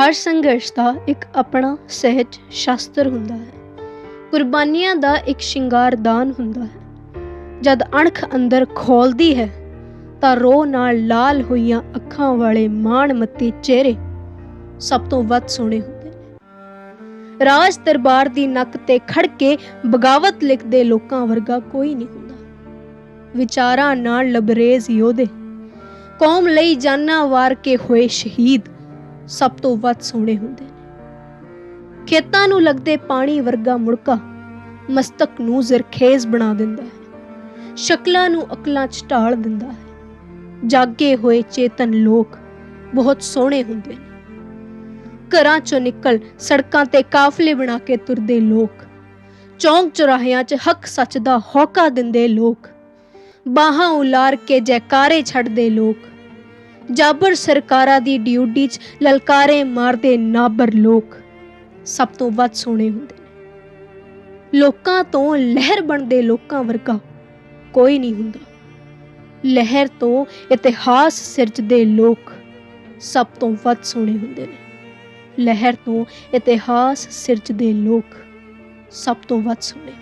ਹਰ ਸੰਘਰਸ਼ ਦਾ ਇੱਕ ਆਪਣਾ ਸਹਿਜ ਸ਼ਾਸਤਰ ਹੁੰਦਾ ਹੈ। ਕੁਰਬਾਨੀਆਂ ਦਾ ਇੱਕ ਸ਼ਿੰਗਾਰਦਾਨ ਹੁੰਦਾ ਹੈ। ਜਦ ਅਣਖ ਅੰਦਰ ਖੋਲਦੀ ਹੈ, ਤਾਂ ਰੋ ਨਾਲ ਲਾਲ ਹੋਈਆਂ ਅੱਖਾਂ ਵਾਲੇ ਮਾਣ ਮਾਣਮੱਤੀ ਚਿਹਰੇ ਸਭ ਤੋਂ ਵੱਧ ਸੋਹਣੇ ਹੁੰਦੇ ਨੇ। ਰਾਜ ਦਰਬਾਰ ਦੀ ਨੱਕ ਤੇ ਖੜ ਕੇ ਬਗਾਵਤ ਲਿਖਦੇ ਲੋਕਾਂ ਵਰਗਾ ਕੋਈ ਨਹੀਂ ਹੁੰਦਾ। ਵਿਚਾਰਾਂ ਨਾਲ ਲਬਰੇਜ਼ ਯੋਧੇ, ਕੌਮ ਲਈ ਜਾਨਾਂ ਵਾਰ ਕੇ ਹੋਏ ਸ਼ਹੀਦ ਸਭ ਤੋਂ ਵੱਧ ਸੋਹਣੇ ਹੁੰਦੇ ਨੇ। ਖੇਤਾਂ ਨੂੰ ਲੱਗਦੇ ਪਾਣੀ ਵਰਗਾ ਮੁੜਕਾ ਮਸਤਕ ਨੂੰ ਜ਼ਰਖੇਜ਼ ਬਣਾ ਦਿੰਦਾ ਹੈ। ਸ਼ਕਲਾਂ ਨੂੰ ਅਕਲਾਂ 'ਚ ਢਾਲ ਦਿੰਦਾ ਹੈ। ਜਾਗੇ ਹੋਏ ਚੇਤਨ ਲੋਕ ਬਹੁਤ ਸੋਹਣੇ ਹੁੰਦੇ ਨੇ। ਘਰਾਂ 'ਚੋਂ ਨਿਕਲ ਸੜਕਾਂ ਤੇ ਕਾਫਲੇ ਬਣਾ ਕੇ ਤੁਰਦੇ ਲੋਕ, ਚੌਂਕ ਚੁਰਾਹਿਆਂ 'ਚ ਹੱਕ ਸੱਚ ਦਾ ਹੌਕਾ ਦਿੰਦੇ ਲੋਕ, ਬਾਹਾਂ ਉਲਾਰ ਕੇ ਜੈਕਾਰੇ ਛੱਡਦੇ ਲੋਕ ਜਾਬਰ ਸਰਕਾਰਾਂ ਦੀ ਡਿਊਟੀ 'ਚ ਲਲਕਾਰੇ ਮਾਰਦੇ ਨਾਬਰ ਲੋਕ। ਸਭ ਤੋਂ ਵੱਧ ਸੋਹਣੇ ਹੁੰਦੇ ਨੇ। ਲੋਕਾਂ ਤੋਂ ਲਹਿਰ ਬਣਦੇ ਲੋਕਾਂ ਵਰਗਾ ਕੋਈ ਨਹੀਂ ਹੁੰਦਾ। ਲਹਿਰ ਤੋਂ ਇਤਿਹਾਸ ਸਿਰਜਦੇ ਲੋਕ ਸਭ ਤੋਂ ਵੱਧ ਸੋਹਣੇ ਹੁੰਦੇ ਨੇ। ਲਹਿਰ ਤੋਂ ਇਤਿਹਾਸ ਸਿਰਜਦੇ ਲੋਕ ਸਭ ਤੋਂ ਵੱਧ ਸੋਹਣੇ